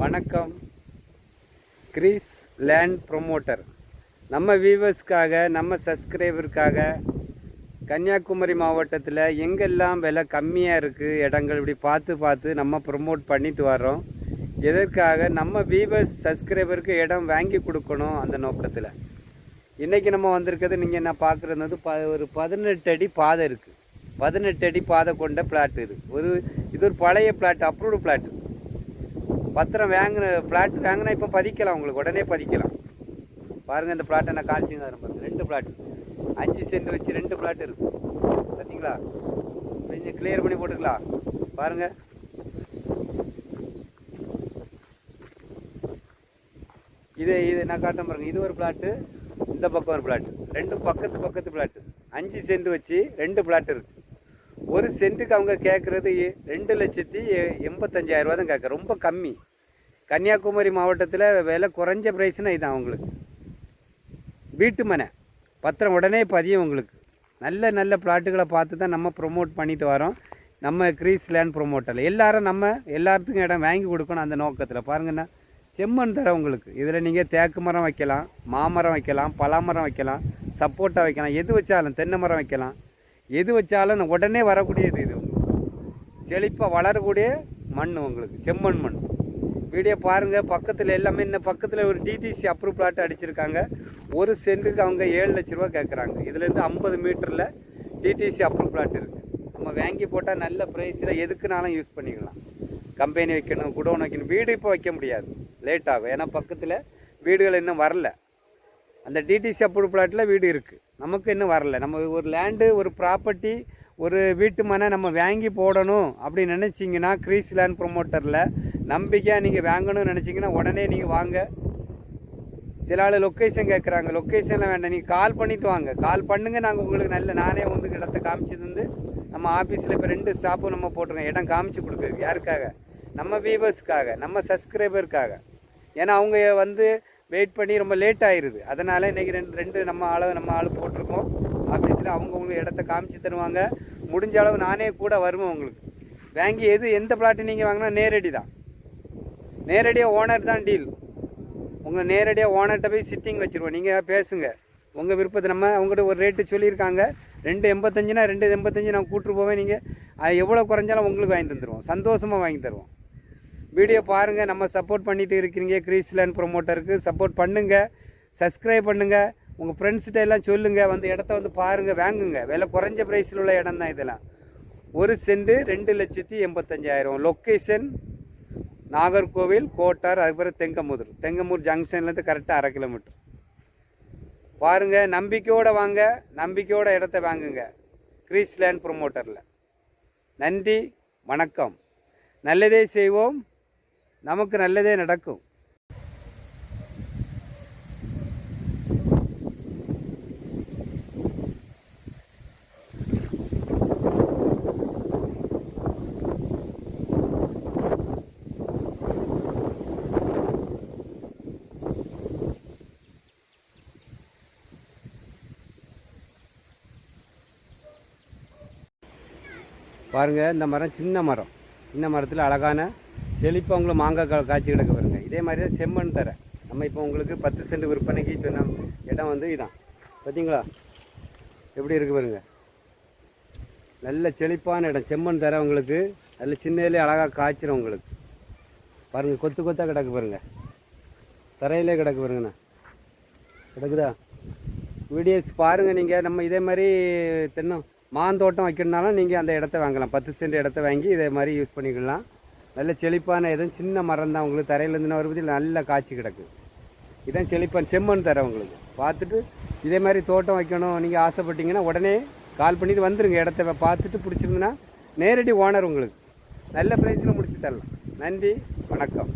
வணக்கம். Greece land promoter. நம்ம வியூவர்ஸ்க்காக நம்ம சப்ஸ்கிரைபருக்காக கன்னியாகுமரி மாவட்டத்தில் எங்கெல்லாம் விலை கம்மியாக இருக்குது இடங்கள் இப்படி பார்த்து பார்த்து நம்ம ப்ரொமோட் பண்ணிட்டு வரோம் எதற்காக நம்ம வியூவர்ஸ் சப்ஸ்கிரைபருக்கு இடம் வாங்கி கொடுக்கணும் அந்த நோக்கத்தில். இன்றைக்கி நம்ம வந்திருக்கிறது நீங்கள் என்ன பார்க்குறது வந்து ப ஒரு பதினெட்டு அடி பாதை இருக்குது பதினெட்டு அடி பாதை கொண்ட பிளாட் இது. ஒரு இது ஒரு பழைய பிளாட் அப்ரூவ்டு பிளாட் பத்திரம் வாங்கின பிளாட் வாங்கினா இப்போ பதிக்கலாம் உங்களுக்கு. உடனே பதிக்கலாம். பாருங்கள் இந்த பிளாட்டை நான் காமிச்சுங்க பாருங்க. ரெண்டு பிளாட் அஞ்சு சென்ட் வச்சு ரெண்டு பிளாட் இருக்கு. பார்த்தீங்களா கொஞ்சம் கிளியர் பண்ணி போட்டுக்கலாம். பாருங்கள் இது இது நான் காட்டுறேன் பாருங்க. இது ஒரு பிளாட்டு இந்த பக்கம் ஒரு பிளாட் ரெண்டு பக்கத்து பக்கத்து பிளாட்டு அஞ்சு சென்ட் வச்சு ரெண்டு பிளாட் இருக்கு. ஒரு சென்ட்டுக்கு அவங்க கேட்குறது ரெண்டு லட்சத்தி எ- எண்பத்தஞ்சாயிரம் ரூபா தான் கேட்க ரொம்ப கம்மி. கன்னியாகுமரி மாவட்டத்தில் விலை குறைஞ்ச ப்ரைஸ்னா இதுதான் அவங்களுக்கு வீட்டு மனை. பத்திரம் உடனே பதியும் உங்களுக்கு. நல்ல நல்ல பிளாட்டுகளை பார்த்து தான் நம்ம ப்ரொமோட் பண்ணிட்டு வரோம். நம்ம கிரீஸ் லேண்ட் ப்ரொமோட்டரில் எல்லாரும் நம்ம எல்லாத்துக்கும் இடம் வாங்கி கொடுக்கணும் அந்த நோக்கத்தில். பாருங்கண்ணா. செம்மண் தர உங்களுக்கு. இதில் நீங்கள் தேக்கு மரம் வைக்கலாம் மாமரம் வைக்கலாம் பலாமரம் வைக்கலாம் சப்போட்டா வைக்கலாம். எது வச்சாலும் தென்னை மரம் வைக்கலாம். எது வச்சாலும் உடனே வரக்கூடியது இது உங்களுக்கு. செழிப்பாக வளரக்கூடிய மண் உங்களுக்கு. செம்மண் மண். வீடியோ பாருங்கள் பக்கத்தில் எல்லாமே இன்னும் பக்கத்தில் ஒரு டிடிசி அப்ரூவ் பிளாட் அடிச்சிருக்காங்க. ஒரு சென்ட்டுக்கு அவங்க ஏழு லட்ச ரூபா கேட்குறாங்க இதுலேருந்து ஐம்பது மீட்டரில் டிடிசி அப்ரூவ் பிளாட் இருக்குது நம்ம வாங்கி போட்டால் நல்ல ப்ரைஸில் எதுக்குனாலும் யூஸ் பண்ணிக்கலாம். கம்பெனி வைக்கணும் குடோன் வைக்கணும். வீடு இப்போ வைக்க முடியாது. லேட் ஆகும். ஏன்னா பக்கத்தில் வீடுகள் இன்னும் வரல. அந்த டிடிசி அப்ரூவ் பிளாட்டில் வீடு இருக்குது நமக்கு இன்னும் வரல. நம்ம ஒரு லேண்டு ஒரு ப்ராப்பர்ட்டி ஒரு வீட்டு மனை நம்ம வாங்கி போடணும் அப்படின்னு நினச்சிங்கன்னா கிரீஸ் லேண்ட் ப்ரொமோட்டரில் நம்பிக்கையாக நீங்கள் வாங்கணும்னு நினச்சிங்கன்னா உடனே நீங்கள் வாங்க. சில ஆள் லொக்கேஷன் கேட்குறாங்க லொக்கேஷன்லாம் வேண்டாம். நீங்கள் கால் பண்ணிவிட்டு வாங்க. கால் பண்ணுங்கள் நாங்கள் உங்களுக்கு நல்ல நானே வந்து இடத்த காமிச்சு தந்து நம்ம ஆஃபீஸில் இப்போ ரெண்டு ஸ்டாப்பும் நம்ம போட்டிருக்கோம். இடம் காமிச்சு கொடுக்குறது யாருக்காக? நம்ம வியூவர்ஸ்க்காக நம்ம சப்ஸ்கிரைபருக்காக ஏன்னா அவங்க வந்து வெயிட் பண்ணி ரொம்ப லேட் ஆயிடுது அதனால் இன்றைக்கி ரெண்டு ரெண்டு நம்ம ஆள் நம்ம ஆள் போட்டிருக்கோம். ஆஃபீஸில் அவங்க உங்களுக்கு இடத்த காமிச்சு தருவாங்க. முடிஞ்ச அளவு நானே கூட வருவேன் உங்களுக்கு. வாங்கி எது எந்த பிளாட்டு நீங்கள் வாங்கினா நேரடி தான் நேரடியாக ஓனர் தான் டீல் உங்கள் நேரடியாக ஓனர்கிட்ட போய் சிட்டிங் வச்சுருவோம். நீங்கள் பேசுங்க. உங்கள் விருப்பத்தை நம்ம அவங்ககிட்ட ஒரு ரேட்டு சொல்லியிருக்காங்க. ரெண்டு எண்பத்தஞ்சுனா ரெண்டு எண்பத்தஞ்சு நான் கூப்பிட்டு போவேன் நீங்கள் அது எவ்வளோ குறைஞ்சாலும் உங்களுக்கு வாங்கி தந்துடுவோம் சந்தோஷமாக வாங்கி தருவோம். வீடியோ பாருங்கள் நம்ம சப்போர்ட் பண்ணிட்டு இருக்கிறீங்க. கிரீஸ்லேண்ட் ப்ரொமோட்டருக்கு சப்போர்ட் பண்ணுங்கள் சப்ஸ்கிரைப் பண்ணுங்கள் உங்கள் ஃப்ரெண்ட்ஸ்கிட்ட எல்லாம் சொல்லுங்கள் வந்து இடத்த வந்து பாருங்கள் வாங்குங்க. விலை குறைஞ்ச ப்ரைஸில் உள்ள இடம் தான் இதெல்லாம். ஒரு செண்டு ரெண்டு லட்சத்தி எண்பத்தஞ்சாயிரம். லொக்கேஷன் நாகர்கோவில் கோட்டார் அதுக்கப்புறம் தெங்கமுதூர். தெங்கமூர் ஜங்ஷன்லேருந்து கரெக்டாக அரை கிலோமீட்டர் பாருங்க நம்பிக்கையோடு வாங்க நம்பிக்கையோட இடத்த வாங்குங்க. கிரீஸ் லேண்ட் ப்ரொமோட்டரில் நன்றி வணக்கம். நல்லதே செய்வோம் நமக்கு நல்லதே நடக்கும். பாருங்கள் இந்த மரம் சின்ன மரம். சின்ன மரத்தில் அழகான செழிப்பாக உங்களுக்கு மாங்காய் கா காய்ச்சி கிடக்கு பாருங்கள் இதே மாதிரி தான் செம்மண் தர. நம்ம இப்போ உங்களுக்கு பத்து சென்ட் விற்பனைக்கு சொன்ன இடம் வந்து இதான். பார்த்தீங்களா எப்படி இருக்கு பாருங்க. நல்ல செழிப்பான இடம். செம்மண் தர உங்களுக்கு. நல்ல சின்னதுலேயே அழகாக காய்ச்சிரும் உங்களுக்கு. பாருங்கள் கொத்து கொத்தாக கிடக்கு பாருங்க. தரையிலே கிடக்கு பாருங்கண்ணா. கிடக்குதா? வீடியோஸ் பாருங்கள் நீங்கள் நம்ம இதே மாதிரி தென்னம் மாந்தோட்டம் வைக்கணுனாலும் நீங்கள் அந்த இடத்த வாங்கலாம். பத்து சென்ட் இடத்த வாங்கி இதே மாதிரி யூஸ் பண்ணிக்கலாம். நல்ல செழிப்பான எதுவும் சின்ன மரம் தான் உங்களுக்கு தரையிலேருந்து வரும்போது நல்ல காய்ச்சி கிடக்கு. இதான் செழிப்பான் செம்மண் தரேன் உங்களுக்கு. பார்த்துட்டு இதே மாதிரி தோட்டம் வைக்கணும். நீங்கள் ஆசைப்பட்டீங்கன்னா உடனே கால் பண்ணிட்டு வந்துடுங்க இடத்த பார்த்துட்டு பிடிச்சிருந்துன்னா நேரடி ஓனர் உங்களுக்கு. நல்ல ப்ரைஸில் முடிச்சு தரலாம். நன்றி. வணக்கம்.